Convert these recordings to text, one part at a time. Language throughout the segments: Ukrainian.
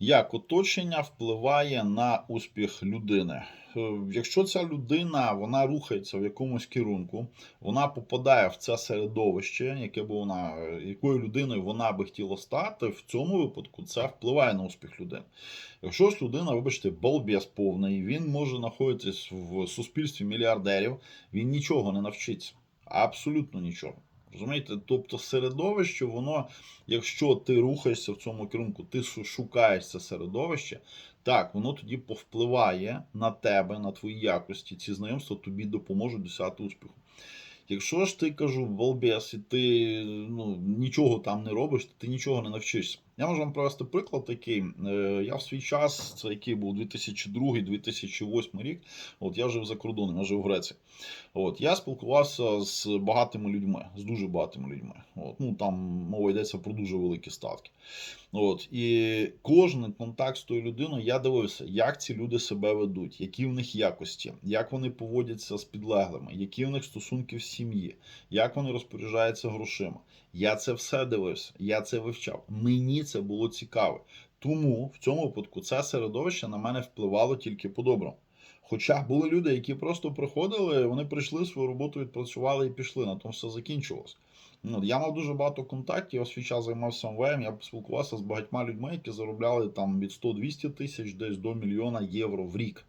Як оточення впливає на успіх людини? Е, Якщо ця людина вона рухається в якомусь керунку, вона попадає в це середовище, яке б вона, якою людиною вона би хотіла стати, в цьому випадку це впливає на успіх людини. Якщо ж людина, вибачте, балбес повний, він може знаходитись в суспільстві мільярдерів, він нічого не навчиться. Абсолютно нічого. Розумієте? Тобто середовище, воно, якщо ти рухаєшся в цьому керунку, ти шукаєш це середовище, так, воно тоді повпливає на тебе, на твої якості. Ці знайомства тобі допоможуть досягти успіху. Якщо ж ти кажу, балбес, і ти ну, нічого там не робиш, ти нічого не навчишся. Я можу вам привести приклад такий. Е, Я в свій час, це який був 2002-2008 рік, от я жив за кордоном, я жив в Греції. От, я спілкувався з багатими людьми, з дуже багатими людьми. От, ну, там мова йдеться про дуже великі статки. От, і кожен контакт з тою людиною я дивився, як ці люди себе ведуть, які в них якості, як вони поводяться з підлеглими, які в них стосунки в сім'ї, як вони розпоряджаються грошима. Я це все дивився, я це вивчав. Мені це було цікаво. Тому в цьому випадку це середовище на мене впливало тільки по-доброму. Хоча були люди, які просто приходили, вони прийшли свою роботу, відпрацювали і пішли. На тому все закінчилось. Ну, я мав дуже багато контактів, я свій час займався МВМ, я спілкувався з багатьма людьми, які заробляли там від 100-200 тисяч десь до мільйона євро в рік.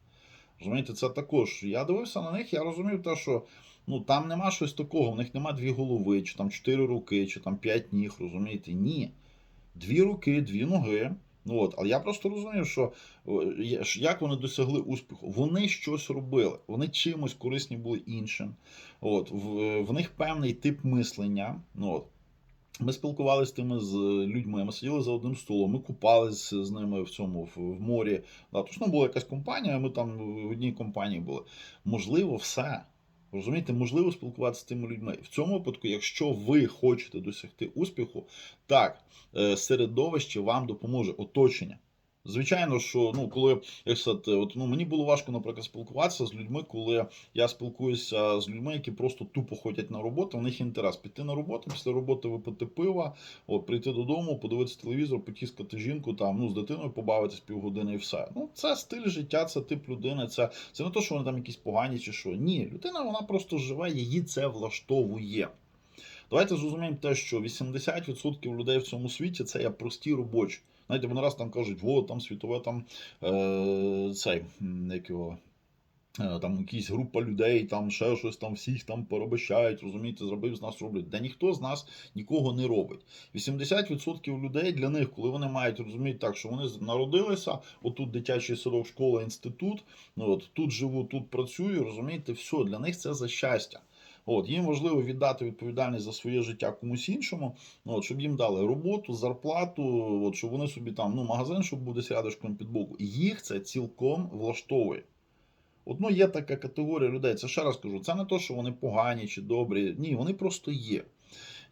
Розумієте, це також. Я дивився на них, я розумів те, що ну, там нема щось такого, в них нема дві голови, чи там чотири руки, чи там п'ять ніг, розумієте? Ні. Дві руки, дві ноги. Ну, от. Але я просто розумів, що як вони досягли успіху. Вони щось робили, вони чимось корисні були іншим. От. В, в них певний тип мислення. Ну, от. Ми спілкувалися з тими з людьми, ми сиділи за одним столом, ми купались з ними в цьому в, в морі. Да, точно була якась компанія, ми там в одній компанії були. Можливо, все. Розумієте, можливо спілкуватися з тими людьми. В цьому випадку, якщо ви хочете досягти успіху, так, е, середовище вам допоможе, оточення. Звичайно, що ну, коли як сказати, от, ну, мені було важко, наприклад, спілкуватися з людьми, коли я спілкуюся з людьми, які просто тупо ходять на роботу, у них інтерес піти на роботу, після роботи випити пива, от, прийти додому, подивитися телевізор, потіскати жінку, там, ну, з дитиною побавитись півгодини і все. Ну, це стиль життя, це тип людини, це, це не то, що вони там якісь погані чи що. Ні, людина вона просто живе, її це влаштовує. Давайте зрозуміємо те, що 80% людей в цьому світі це є прості робочі. Знаєте, вони раз там кажуть, во, там світове там е, цей, як його, е, там якась група людей, там ще щось там всіх там порабощають, розумієте, зробив з нас роблять. Де ніхто з нас нікого не робить. 80% людей для них, коли вони мають розуміти так, що вони народилися, отут дитячий садок, школа, інститут, ну от тут живу, тут працюю, розумієте, все, для них це за щастя. От, їм важливо віддати відповідальність за своє життя комусь іншому, ну, от, щоб їм дали роботу, зарплату, от, щоб вони собі там, ну, магазин, щоб буде рядышком під боку. Їх це цілком влаштовує. От, ну, є така категорія людей. Це ще раз кажу, це не то, що вони погані чи добрі. Ні, вони просто є.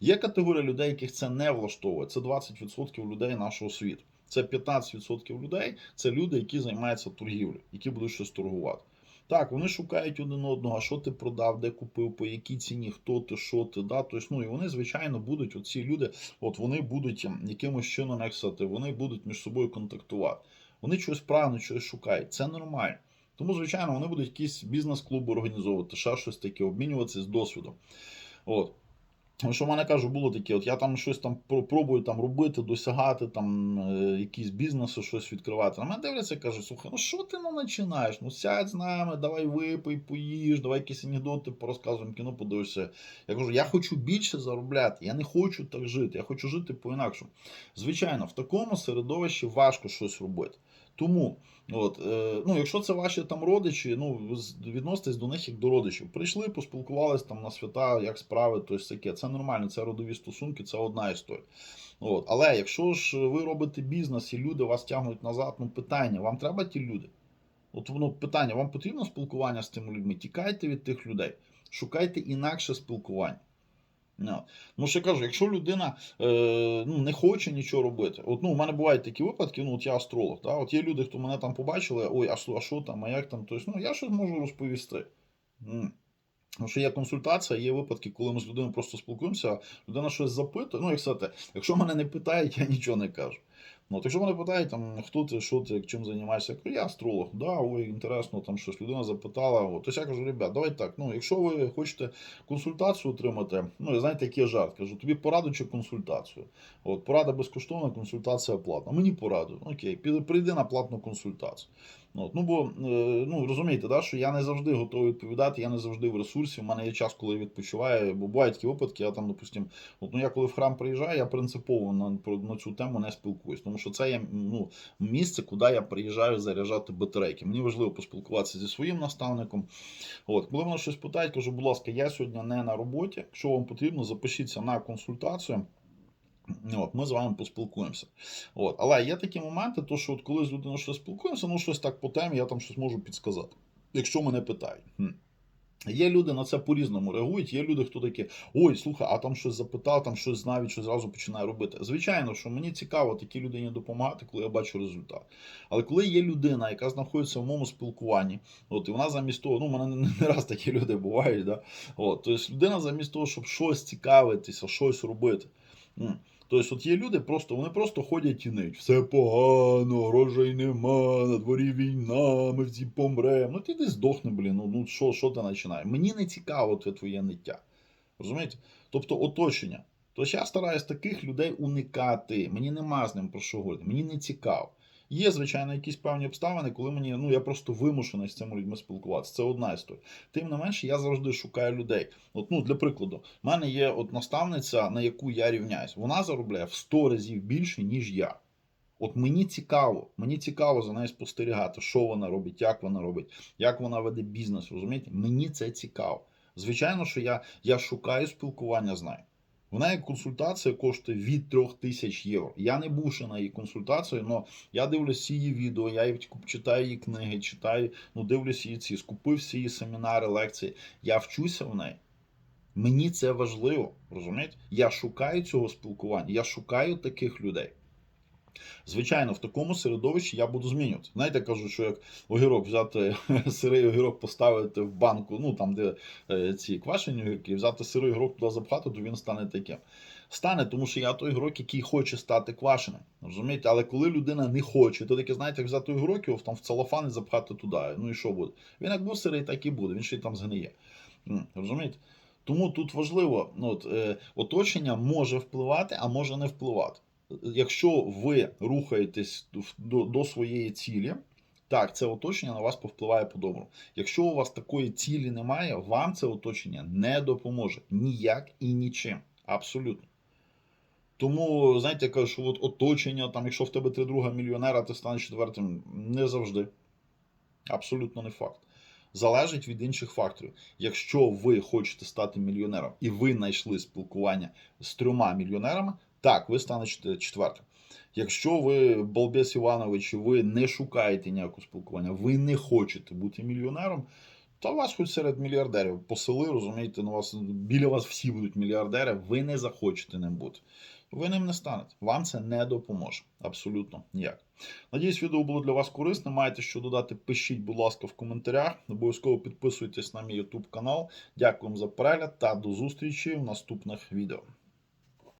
Є категорія людей, яких це не влаштовує. Це 20% людей нашого світу. Це 15% людей, це люди, які займаються торгівлею, які будуть щось торгувати. Так, вони шукають один одного, а що ти продав, де купив, по якій ціні, хто ти, що ти, да. Тобто, ну, і вони, звичайно, будуть, оці люди, от вони будуть ем, якимось чином, ексати, вони будуть між собою контактувати. Вони щось прагнуть, щось шукають. Це нормально. Тому, звичайно, вони будуть якісь бізнес-клуби організовувати, ще щось таке, обмінюватися з досвідом. От. Тому що в мене кажу, було таке, от я там щось там про- пробую там робити, досягати, там е, якісь бізнеси, щось відкривати. На мене дивляться, кажуть, слухай, ну що ти ну починаєш? Ну сядь з нами, давай випий, поїж, давай якісь анекдоти порозказуємо, кіно подивишся. Я кажу, я хочу більше заробляти, я не хочу так жити, я хочу жити по-інакшому. Звичайно, в такому середовищі важко щось робити. Тому, от, е, ну, якщо це ваші там родичі, ну, відноситесь до них як до родичів. Прийшли, поспілкувались там на свята, як справи, то таке. Це нормально, це родові стосунки, це одна історія. От. Але якщо ж ви робите бізнес і люди вас тягнуть назад, ну питання, вам треба ті люди? От воно питання, вам потрібно спілкування з тими людьми? Тікайте від тих людей, шукайте інакше спілкування. Ну, що кажу, якщо людина е, ну, не хоче нічого робити. От, ну, у мене бувають такі випадки, ну от я астролог. Да? От є люди, хто мене там побачили, ой, а що, там, а як там? Тобто, ну, я щось можу розповісти. Тому що є консультація, є випадки, коли ми з людиною просто спілкуємося, людина щось запитує. Ну, як сказати, якщо мене не питають, я нічого не кажу. Ну, якщо мене питають, там, хто ти, що ти, чим займаєшся, я кажу, я астролог, да, ой, інтересно, там щось людина запитала. От, тобто я кажу, ребят, давайте так. Ну, якщо ви хочете консультацію отримати, ну, знаєте, який я жарт, кажу, тобі пораду чи консультацію. От, порада безкоштовна, консультація платна. Мені пораду. Окей, прийди на платну консультацію. От, ну бо е, ну розумієте, да, що я не завжди готовий відповідати, я не завжди в ресурсі. У мене є час, коли я відпочиваю, бо бувають такі випадки, я там, допустим, от ну я коли в храм приїжджаю, я принципово на, на цю тему не спілкуюсь, тому що це є ну, місце, куди я приїжджаю заряджати батарейки. Мені важливо поспілкуватися зі своїм наставником. От, коли мене щось питають, кажу, будь ласка, я сьогодні не на роботі. Якщо вам потрібно, запишіться на консультацію. От, ми з вами поспілкуємося. От. Але є такі моменти, то що от коли з людиною щось спілкуємося, ну щось так по темі, я там щось можу підсказати. Якщо мене питають. Хм. Є люди на це по-різному реагують. Є люди, хто такі, ой, слухай, а там щось запитав, там щось знав, що зразу починає робити. Звичайно, що мені цікаво такій людині допомагати, коли я бачу результат. Але коли є людина, яка знаходиться в моєму спілкуванні, от і вона замість того, ну, в мене не, не раз такі люди бувають, да? от, тобто людина замість того, щоб щось цікавитися, щось робити. Тобто, от є люди, просто вони просто ходять і ниють. Все погано, грошей нема, на дворі війна, ми всі помремо. Ну ти десь здохни, блін. Ну, ну що, що ти починаєш? Мені не цікаво це твоє ниття. Розумієте? Тобто оточення. Тобто я стараюсь таких людей уникати. Мені нема з ним про що говорити, мені не цікаво. Є, звичайно, якісь певні обставини, коли мені, ну я просто вимушений з цими людьми спілкуватися. Це одна історія. Тим не менше, я завжди шукаю людей. От, ну, для прикладу, в мене є от наставниця, на яку я рівняюсь. Вона заробляє в 100 разів більше, ніж я. От мені цікаво, мені цікаво за нею спостерігати, що вона робить, як вона робить, як вона веде бізнес. Розумієте? Мені це цікаво. Звичайно, що я, я шукаю спілкування з нею. Вона як консультація коштує від 3 тисяч євро. Я не був ще на її консультацію, але я дивлюсь її відео, я її читаю її книги, читаю, ну дивлюся її ці, скупив всі її семінари, лекції. Я вчуся в неї. Мені це важливо, розумієте? Я шукаю цього спілкування, я шукаю таких людей. Звичайно, в такому середовищі я буду змінювати. Знаєте, кажуть, що як огірок взяти сирий огірок, поставити в банку, ну там, де е, ці квашені огірки, взяти сирий огірок туди запхати, то він стане таким. Стане, тому що я той огірок, який хоче стати квашеним. Розумієте? Але коли людина не хоче, то таке, знаєте, як взяти огірок, його там в целофан і запхати туди. Ну і що буде? Він як був сирий, так і буде, він ще й там згниє. Розумієте? Тому тут важливо, ну, от, е, оточення може впливати, а може не впливати. Якщо ви рухаєтесь до, до своєї цілі, так, це оточення на вас повпливає по-доброму. Якщо у вас такої цілі немає, вам це оточення не допоможе ніяк і нічим. Абсолютно. Тому, знаєте, я кажу, що от оточення, там, якщо в тебе три друга мільйонера, ти станеш четвертим, не завжди. Абсолютно не факт. Залежить від інших факторів. Якщо ви хочете стати мільйонером і ви знайшли спілкування з трьома мільйонерами, так, ви станете четвертим. Якщо ви, Балбес Іванович, ви не шукаєте ніякого спілкування, ви не хочете бути мільйонером, то вас хоч серед мільярдерів посели, розумієте, на вас, біля вас всі будуть мільярдери, ви не захочете ним бути. Ви ним не станете. Вам це не допоможе. Абсолютно ніяк. Надіюсь, відео було для вас корисним. Маєте що додати, пишіть, будь ласка, в коментарях. Обов'язково підписуйтесь на мій YouTube канал. Дякую вам за перегляд та до зустрічі в наступних відео.